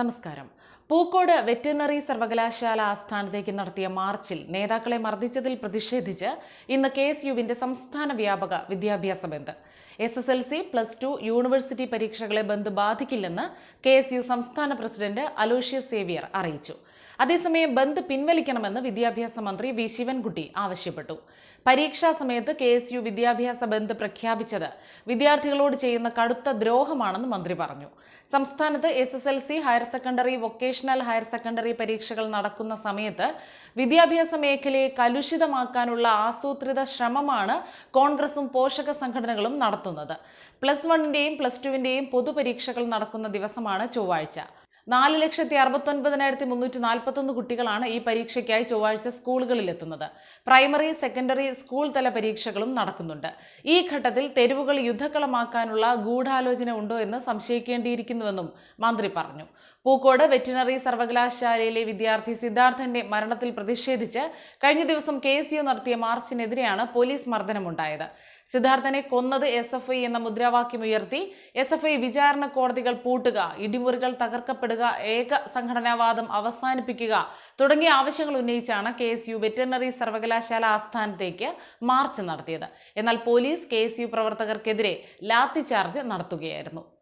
നമസ്കാരം. പൂക്കോട് വെറ്റിനറി സർവകലാശാല ആസ്ഥാനത്തേക്ക് നടത്തിയ മാർച്ചിൽ നേതാക്കളെ മർദ്ദിച്ചതിൽ പ്രതിഷേധിച്ച് ഇന്ന് കെ എസ് യുവിന്റെ സംസ്ഥാന വ്യാപക വിദ്യാഭ്യാസ bandh. S S L C plus two university പരീക്ഷകളെ bandh ബാധിക്കില്ലെന്ന് കെ എസ് യു സംസ്ഥാന പ്രസിഡന്റ് അലോഷ്യസ് സേവിയർ അറിയിച്ചു. അതേസമയം ബന്ദ് പിൻവലിക്കണമെന്ന് വിദ്യാഭ്യാസ മന്ത്രി വി ശിവൻകുട്ടി ആവശ്യപ്പെട്ടു. പരീക്ഷാ സമയത്ത് കെ എസ് യു വിദ്യാഭ്യാസ ബന്ദ് പ്രഖ്യാപിച്ചത് വിദ്യാർത്ഥികളോട് ചെയ്യുന്ന കടുത്ത ദ്രോഹമാണെന്ന് മന്ത്രി പറഞ്ഞു. സംസ്ഥാനത്ത് S S L C higher secondary vocational higher secondary പരീക്ഷകൾ നടക്കുന്ന സമയത്ത് വിദ്യാഭ്യാസ മേഖലയെ കലുഷിതമാക്കാനുള്ള ആസൂത്രിത ശ്രമമാണ് കോൺഗ്രസും പോഷക സംഘടനകളും നടത്തുന്നത്. പ്ലസ് വണ്ണിന്റെയും പ്ലസ് ടുവിന്റെയും പൊതുപരീക്ഷകൾ നടക്കുന്ന ദിവസമാണ് ചൊവ്വാഴ്ച. നാല് ലക്ഷത്തി അറുപത്തൊൻപതിനായിരത്തി മുന്നൂറ്റി നാൽപ്പത്തൊന്ന് കുട്ടികളാണ് ഈ പരീക്ഷയ്ക്കായി ചൊവ്വാഴ്ച സ്കൂളുകളിൽ എത്തുന്നത് പ്രൈമറി സെക്കൻഡറി സ്കൂൾ തല പരീക്ഷകളും നടക്കുന്നുണ്ട്. ഈ ഘട്ടത്തിൽ തെരുവുകൾ യുദ്ധക്കളമാക്കാനുള്ള ഗൂഢാലോചന ഉണ്ടോ എന്ന് സംശയിക്കേണ്ടിയിരിക്കുന്നുവെന്നും മന്ത്രി പറഞ്ഞു. പൂക്കോട് വെറ്റിനറി സർവകലാശാലയിലെ വിദ്യാർത്ഥി സിദ്ധാർത്ഥന്റെ മരണത്തിൽ പ്രതിഷേധിച്ച് കഴിഞ്ഞ ദിവസം കെ എസ് യു നടത്തിയ മാർച്ചിനെതിരെയാണ് പോലീസ് മർദ്ദനമുണ്ടായത്. സിദ്ധാർത്ഥനെ കൊന്നത് എസ് എഫ് ഐ എന്ന മുദ്രാവാക്യം ഉയർത്തി എസ് എഫ് ഐ വിചാരണ കോടതികൾ പൂട്ടുക ഇടിമുറികൾ തകർക്കപ്പെടുക ഏക സംഘടനാവാദം അവസാനിപ്പിക്കുക തുടങ്ങിയ ആവശ്യങ്ങൾ ഉന്നയിച്ചാണ് കെ എസ് യു വെറ്ററിനറി സർവകലാശാല ആസ്ഥാനത്തേക്ക് മാർച്ച് നടത്തിയത്. എന്നാൽ പോലീസ് കെ എസ് യു പ്രവർത്തകർക്കെതിരെ ലാത്തിചാർജ് നടത്തുകയായിരുന്നു.